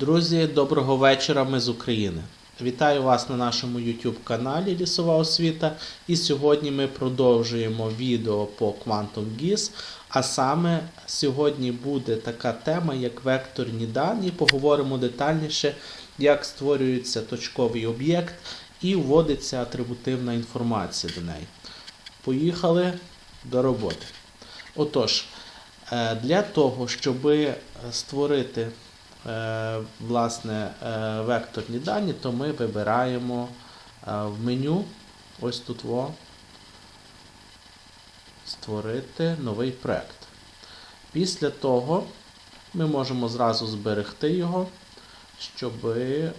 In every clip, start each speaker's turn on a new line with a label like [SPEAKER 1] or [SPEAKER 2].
[SPEAKER 1] Друзі, доброго вечора. Ми з України. Вітаю вас на нашому YouTube каналі Лісова освіта. І сьогодні ми продовжуємо відео по Quantum GIS. А саме сьогодні буде така тема, як векторні дані. Поговоримо детальніше, як створюється точковий об'єкт і вводиться атрибутивна інформація до неї. Поїхали до роботи. Отож, е, для того, щоб створити власне е, векторні дані, то ми вибираємо е, в меню ось тут во, створити новий проект. Після того ми можемо зразу зберегти його, щоб е,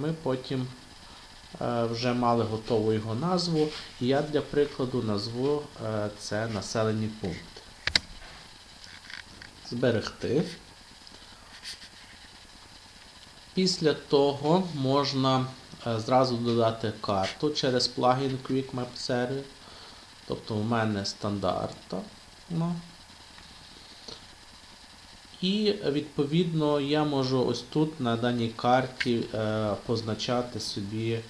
[SPEAKER 1] ми потім е, вже мали готову його назву. І я для прикладу назву е, це населені пункти. Зберегти. Після того можна е, зразу додати карту через плагін Quick Map Server. Тобто у мене стандартна. І відповідно я можу ось тут на даній карті е, позначати собі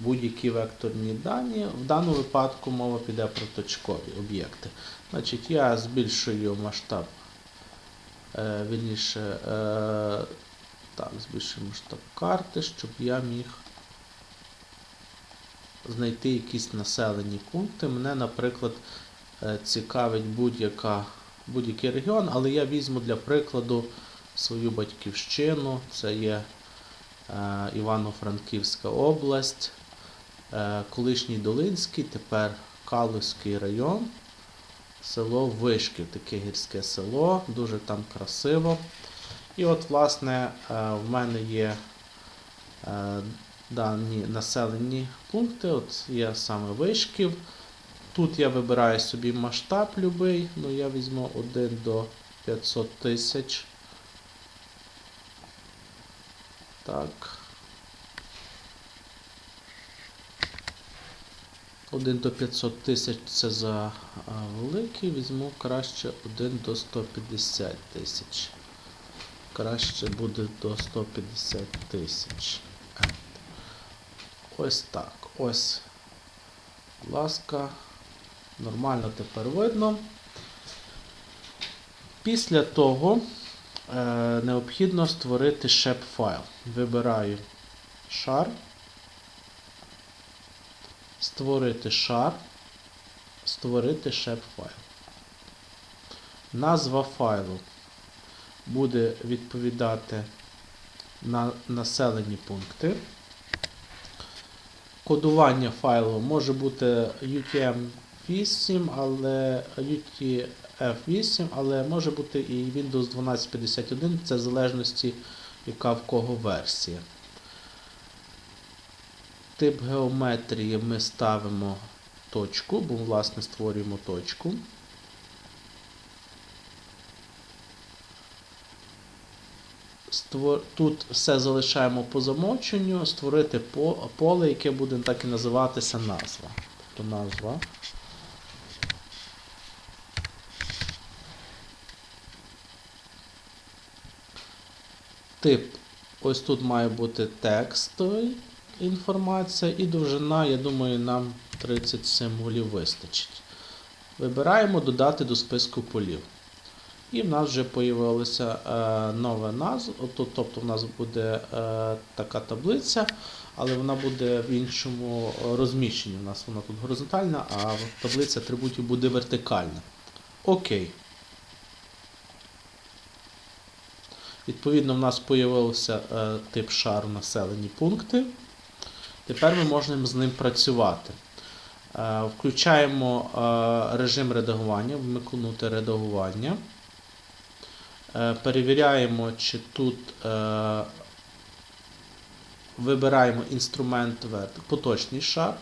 [SPEAKER 1] будь-які векторні дані. В даному випадку мова піде про точкові об'єкти. Значить, я збільшую масштаб, е, вірніше, е, так, збільшую масштаб карти, щоб я міг знайти якісь населені пункти. Мене, наприклад, е, цікавить будь-яка будь-який регіон, але я візьму для прикладу свою батьківщину. Це є е, Івано-Франківська область, е, колишній Долинський, тепер Калузький район, село Вишків, таке гірське село, дуже там красиво. І от, власне, е, в мене є е, дані населені пункти. От є саме Вишків. Тут я вибираю собі масштаб любий, ну я візьму 1 до 500 тисяч. Так. 1 до 500 тисяч це за великий, візьму краще 1 до 150 тисяч. Краще буде до 150 тисяч. Ось так. Ось. Будь ласка. Нормально тепер видно. Після того е, необхідно створити shap файл. Вибираю шар, створити шар, створити shap файл. Назва файлу буде відповідати на населені пункти. Кодування файлу може бути UTM 8, але UTF-8, але може бути і Windows 1251, це в залежності, яка в кого версія. Тип геометрії ми ставимо точку, бо власне створюємо точку. Тут все залишаємо по замовченню, створити поле, яке буде так і називатися назва. Тобто назва. Тип. Ось тут має бути текстова інформація і довжина, я думаю, нам 30 символів вистачить. Вибираємо додати до списку полів. І в нас вже з'явилася е, нова назва, тобто в нас буде е, така таблиця, але вона буде в іншому розміщенні. У нас вона тут горизонтальна, а таблиця атрибутів буде вертикальна. Окей. Відповідно, в нас з'явився е, тип шару населені пункти. Тепер ми можемо з ним працювати. Е, включаємо е, режим редагування, вмикнути редагування. Е, перевіряємо, чи тут е, вибираємо інструмент поточний шар,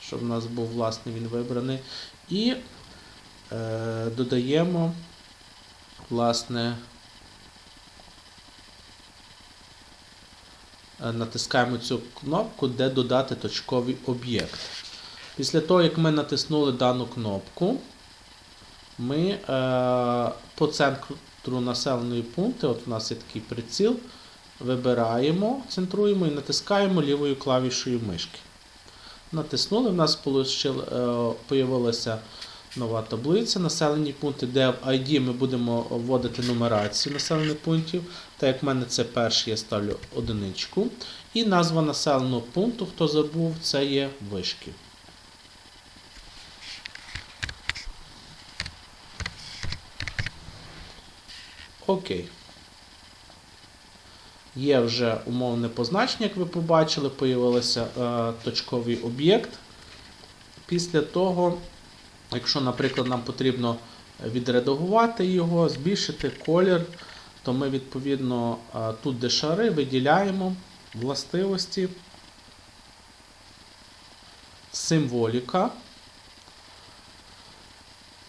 [SPEAKER 1] щоб у нас був власне він вибраний. І е, додаємо власне, натискаємо цю кнопку, де додати точковий об'єкт. Після того, як ми натиснули дану кнопку, ми е, по центру населеної пункти, от у нас є такий приціл, вибираємо, центруємо і натискаємо лівою клавішою мишки. Натиснули, в нас з'явилася нова таблиця населені пункти, де в ID ми будемо вводити нумерацію населених пунктів. Так як в мене це перший, я ставлю одиничку. І назва населеного пункту, хто забув, це є вишки. Окей. Є вже умовне позначення, як ви побачили, появився е, точковий об'єкт. Після того, якщо, наприклад, нам потрібно відредагувати його, збільшити колір, то ми відповідно е, тут, де шари, виділяємо властивості, символіка.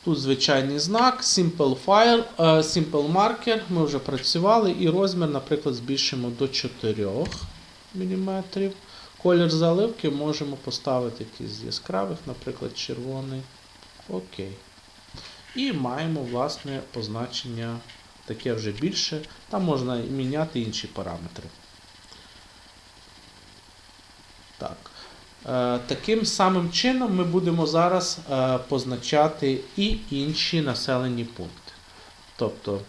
[SPEAKER 1] Тут звичайний знак, Simple File, е, Simple Marker. Ми вже працювали і розмір, наприклад, збільшимо до 4 мм. Колір заливки можемо поставити якийсь з яскравих, наприклад, червоний. Окей. І маємо власне позначення таке вже більше. Там можна міняти інші параметри. Так. Е, Таким самим чином ми будемо зараз е, позначати і інші населені пункти. Тобто,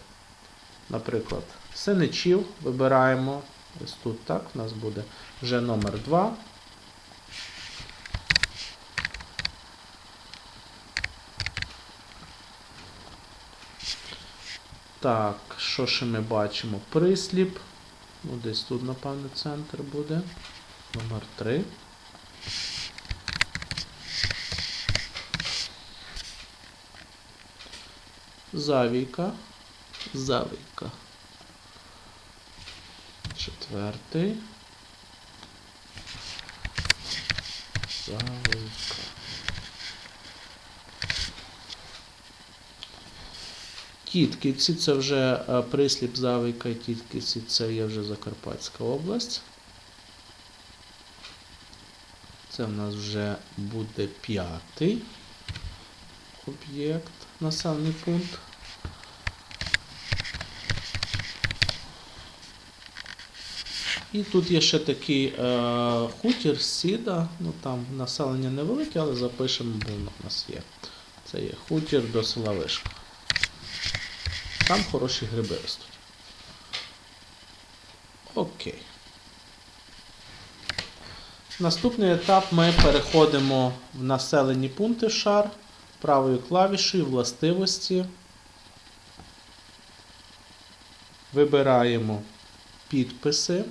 [SPEAKER 1] наприклад, Синичів вибираємо. Ось тут так, у нас буде вже номер 2. Так, що ще ми бачимо? Присліп. Ну, десь тут, напевно, центр буде. Номер 3. Завійка. Завійка. Четвертий. Завійка. Тітківці це вже е, присліп Завійка і Тітківці це є вже Закарпатська область. Це в нас вже буде п'ятий об'єкт, населений пункт. І тут є ще такий е, хутір Сіда, ну там населення невелике, але запишемо, бо в нас є. Це є хутір до села Вишка. Там хороші гриби ростуть. Окей. Наступний етап ми переходимо в населені пункти шар правою клавішею властивості. Вибираємо підписи.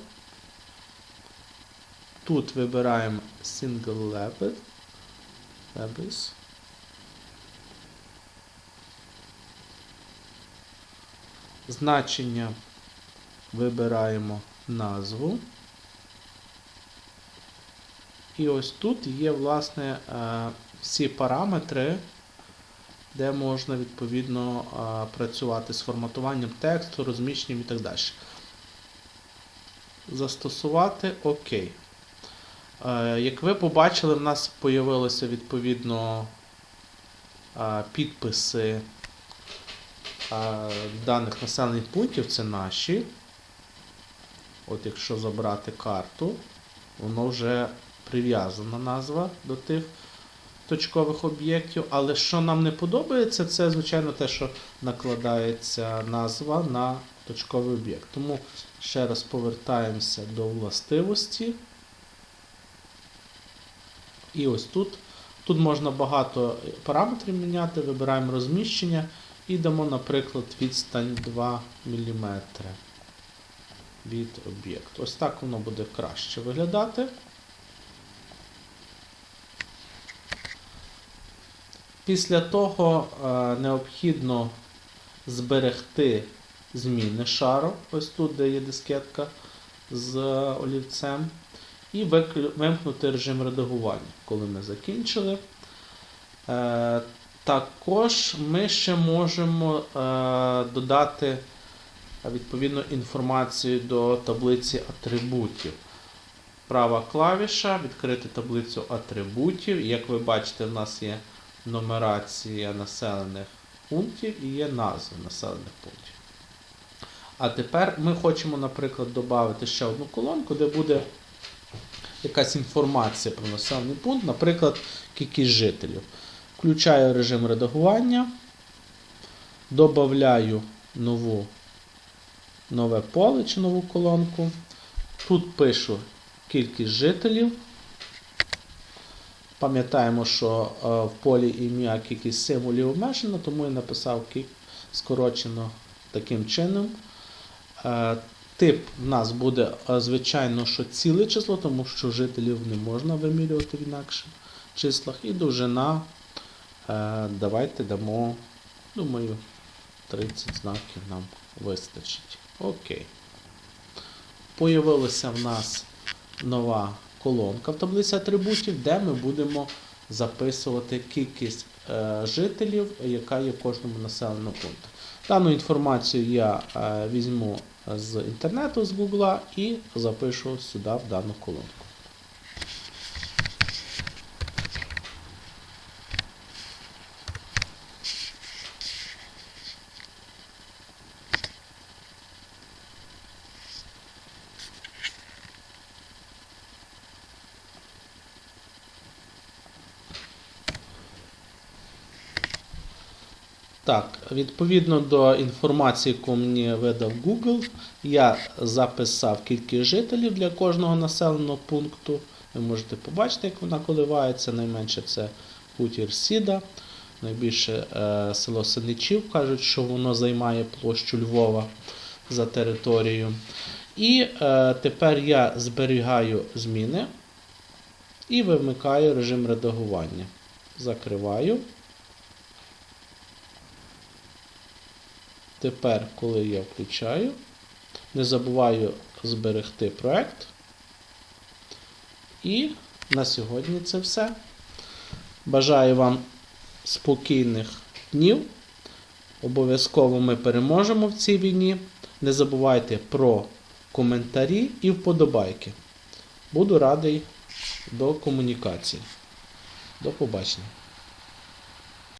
[SPEAKER 1] Тут вибираємо Single Level. Labels. Значення вибираємо назву. І ось тут є, власне, е, всі параметри, де можна відповідно працювати з форматуванням тексту, розміщенням і так далі. Застосувати ОК. Е, Як ви побачили, в нас з'явилися відповідно підписи даних населених пунктів, це наші. От якщо забрати карту, воно вже прив'язана назва до тих точкових об'єктів. Але що нам не подобається, це, звичайно, те, що накладається назва на точковий об'єкт. Тому ще раз повертаємося до властивості. І ось тут. Тут можна багато параметрів міняти, вибираємо розміщення і дамо, наприклад, відстань 2 мм від об'єкту. Ось так воно буде краще виглядати. Після того е, необхідно зберегти зміни шару, ось тут, де є дискетка з олівцем, і вимкнути режим редагування, коли ми закінчили. Е, також ми ще можемо е, додати відповідну інформацію до таблиці атрибутів. Права клавіша, відкрити таблицю атрибутів. Як ви бачите, в нас є нумерація населених пунктів і є назви населених пунктів. А тепер ми хочемо, наприклад, додати ще одну колонку, де буде якась інформація про населений пункт, наприклад, кількість жителів. Включаю режим редагування, додаю нову, нове поле чи нову колонку. Тут пишу кількість жителів. Пам'ятаємо, що е, в полі ім'я кількість символів обмежена, тому я написав скорочено таким чином. Е, Тип в нас буде, е, звичайно, що ціле число, тому що жителів не можна вимірювати в інакших числах. І довжина. Давайте дамо, думаю, 30 знаків нам вистачить. Окей. Появилася в нас нова колонка в таблиці атрибутів, де ми будемо записувати кількість е, жителів, яка є в кожному населеному пункту. Дану інформацію я е, візьму з інтернету, з Гугла і запишу сюди в дану колонку. Так, відповідно до інформації, яку мені видав Google, я записав кількість жителів для кожного населеного пункту. Ви можете побачити, як вона коливається. Найменше це хутір Сіда, найбільше е, село Синичів. Кажуть, що воно займає площу Львова за територією. І е, тепер я зберігаю зміни і вимикаю режим редагування. Закриваю. Тепер, коли я включаю, не забуваю зберегти проект. І на сьогодні це все. Бажаю вам спокійних днів. Обов'язково ми переможемо в цій війні. Не забувайте про коментарі і вподобайки. Буду радий до комунікації. До побачення.